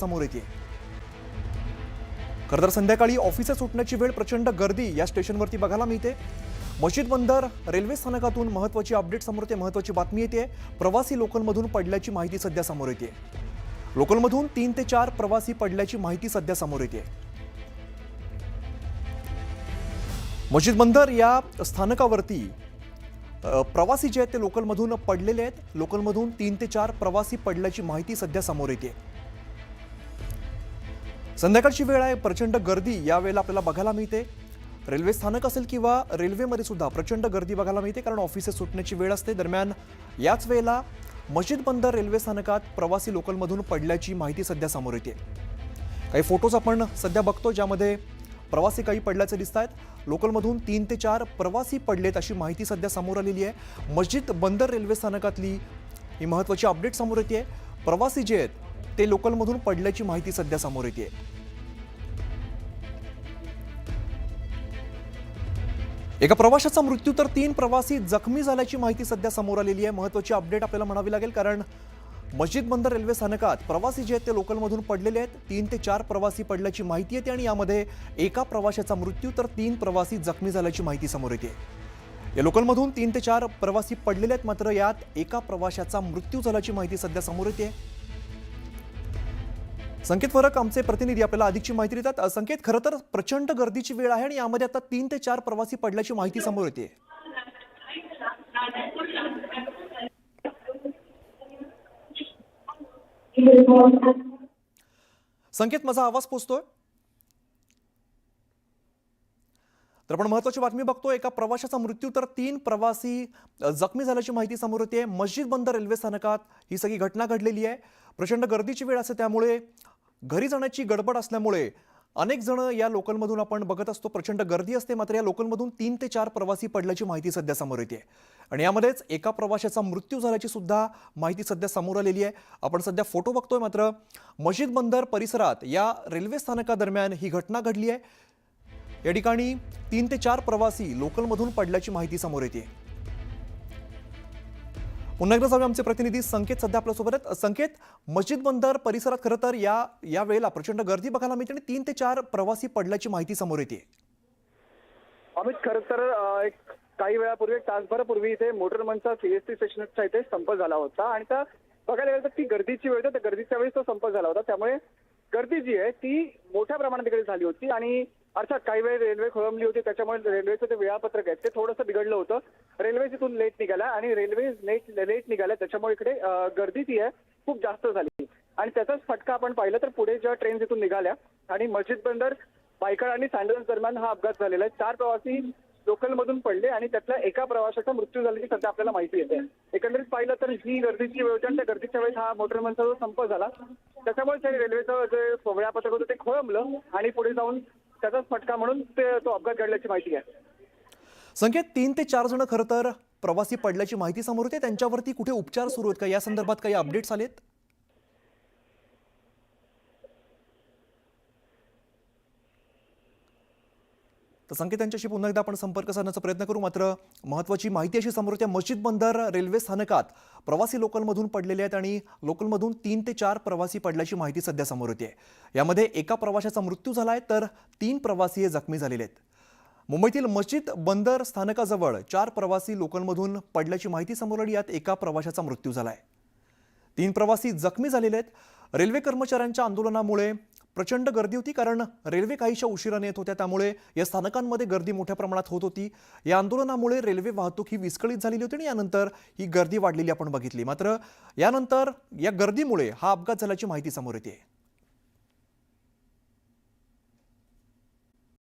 समोर येते. खरं तर संध्याकाळी ऑफिसला सुटण्याची वेळ प्रचंड गर्दी या स्टेशनवरती बघायला मिळते. मशीद बंदर रेल्वे स्थानकातून महत्वाची अपडेट समोर येते महत्वाची बातमी येते. प्रवासी लोकलमधून पडल्याची माहिती सध्या समोर येते. लोकलमधून तीन ते चार प्रवासी पडल्याची माहिती सध्या समोर येते. मशीद बंदर या स्थानकावरती प्रवासी जे आहेत ते लोकलमधून पडलेले आहेत. लोकलमधून तीन ते चार प्रवासी पडल्याची माहिती सध्या समोर येते. संध्याकाळची वेळ आहे प्रचंड गर्दी यावेळेला आपल्याला बघायला मिळते. रेल्वे स्थानक असेल किंवा रेल्वेमध्ये सुद्धा प्रचंड गर्दी बघायला मिळते कारण ऑफिसेस सुटण्याची वेळ असते. दरम्यान याच वेळेला मशीद बंदर रेल्वे स्थानकात प्रवासी लोकलमधून पडल्याची माहिती सध्या समोर येते. काही फोटोज आपण सध्या बघतो ज्यामध्ये प्रवासी काही पडल्याचे दिसत आहेत लोकलमधून तीन ते चार प्रवासी पडलेत अशी माहिती सध्या समोर आलेली आहे. मस्जिद बंदर रेल्वे स्थानकातली ही महत्त्वाची अपडेट समोर येते. प्रवासी जे आहेत ते लोकलमधून पडल्याची माहिती सध्या समोर येते एका प्रवाशाचा मृत्यू तर तीन प्रवासी जखमी झाल्याची माहिती सध्या समोर आलेली आहे. महत्वाची अपडेट आपल्याला म्हणावी लागेल कारण मस्जिद बंदर रेल्वे स्थानकात प्रवासी जे आहेत ते लोकलमधून पडलेले आहेत. तीन ते चार प्रवासी पडल्याची माहिती येते आणि यामध्ये एका प्रवाशाचा मृत्यू तर तीन प्रवासी जखमी झाल्याची माहिती समोर येते. या लोकलमधून तीन ते चार प्रवासी पडलेले आहेत मात्र यात एका प्रवाशाचा मृत्यू झाल्याची माहिती सध्या समोर येते. संकेत फरक आमचे प्रतिनिधी आपल्याला अधिकची माहिती देतात. संकेत खरं तर प्रचंड गर्दीची वेळ आहे आणि यामध्ये आता तीन ते चार प्रवासी पडल्याची माहिती समोर येते. संकेत माझा आवाज पोचतोय? तर आपण महत्वाची बातमी बघतो एका प्रवाशाचा मृत्यू तर तीन प्रवासी जखमी झाल्याची माहिती समोर येते. मस्जिद बंदर रेल्वे स्थानकात ही सगळी घटना घडलेली आहे. प्रचंड गर्दीची वेळ असते त्यामुळे घरी जाण्याची गडबड असल्यामुळे अनेक जण या लोकलमधून आपण बघत असतो. प्रचंड गर्दी असते मात्र या लोकलमधून तीन ते चार प्रवासी पडल्याची माहिती सध्या समोर येते. आणि यामध्येच एका प्रवाशाचा मृत्यू झाल्याची सुद्धा माहिती सध्या समोर आलेली आहे. आपण सध्या फोटो बघतोय मात्र मस्जिद बंदर परिसरात या रेल्वे स्थानकादरम्यान ही घटना घडली आहे. या ठिकाणी तीन ते चार प्रवासी लोकलमधून पडल्याची माहिती समोर येते. पुन्हा एकदा जाऊया आमचे प्रतिनिधी. संकेत सध्या आपल्यासोबत आहेत. संकेत मस्जिद बंदर परिसरात खरं तर या या वेळेला प्रचंड गर्दी बघायला मिळते आणि तीन ते चार प्रवासी पडल्याची माहिती समोर येते. अमित खरं तर एक काही वेळापूर्वी एक तासभरापूर्वी इथे मोटरमनचा सीएसटी स्टेशनचा इथे संप झाला होता आणि त्या बघायला गेलं तर ती गर्दीची वेळ होती. त्या गर्दीच्या वेळेस तो संप झाला होता. त्यामुळे गर्दी जी आहे ती मोठ्या प्रमाणात तिकडे झाली होती आणि अर्थात काही वेळ रेल्वे खोळंबली होती त्याच्यामुळे रेल्वेचं जे वेळापत्रक आहे ते थोडंसं बिघडलं होतं. रेल्वे तिथून लेट निघाला आणि रेल्वे लेट लेट निघाल्या त्याच्यामुळे इकडे गर्दी जी आहे खूप जास्त झाली. आणि त्याचाच फटका आपण पाहिलं तर पुढे ज्या ट्रेन तिथून निघाल्या आणि मस्जिद बंदर बायकड आणि सँडल्स दरम्यान हा अपघात झालेला आहे. चार प्रवासी लोकलमधून पडले आणि त्यातल्या एका प्रवाशाचा मृत्यू झाल्याची सध्या आपल्याला माहिती येते. एकंदरीत पाहिलं तर ही गर्दीची वेळ होती आणि त्या गर्दीच्या वेळेस हा मोटरमनचा जो संप झाला त्याच्यामुळे रेल्वेचं जे वेळापत्रक होतं ते खोळंबलं आणि पुढे जाऊन त्याचाच फटका म्हणून ते तो अपघात घडल्याची माहिती आहे संकेत तीन ते चार जण खरं तर प्रवासी पडल्याची माहिती समोर होते त्यांच्यावरती कुठे उपचार सुरू आहेत का? या संदर्भात काही अपडेट्स आलेत? तर संकेत यांच्याशी पुन्हा एकदा आपण संपर्क साधण्याचा प्रयत्न करू. मात्र महत्वाची माहिती अशी समोर येते मस्जिद बंदर रेल्वे स्थानकात प्रवासी लोकलमधून पडलेले आहेत आणि लोकलमधून तीन ते चार प्रवासी पडल्याची माहिती सध्या समोर येते. यामध्ये एका प्रवाशाचा मृत्यू झाला आहे तर तीन प्रवासी हे जखमी झालेले आहेत. मुंबईतील मस्जिद बंदर स्थानकाजवळ चार प्रवासी लोकलमधून पडल्याची माहिती समोर आली. यात एका प्रवाशाचा मृत्यू झाला आहे. तीन प्रवासी जखमी झालेले आहेत. रेल्वे कर्मचाऱ्यांच्या आंदोलनामुळे प्रचंड गर्दी होती कारण रेल्वे काहीशा उशिराने येत होत्या. त्यामुळे या स्थानकांमध्ये गर्दी मोठ्या प्रमाणात होत होती. या आंदोलनामुळे रेल्वे वाहतूक ही विस्कळीत झालेली होती आणि यानंतर ही गर्दी वाढलेली आपण बघितली. मात्र यानंतर या गर्दीमुळे हा अपघात झाल्याची माहिती समोर येते.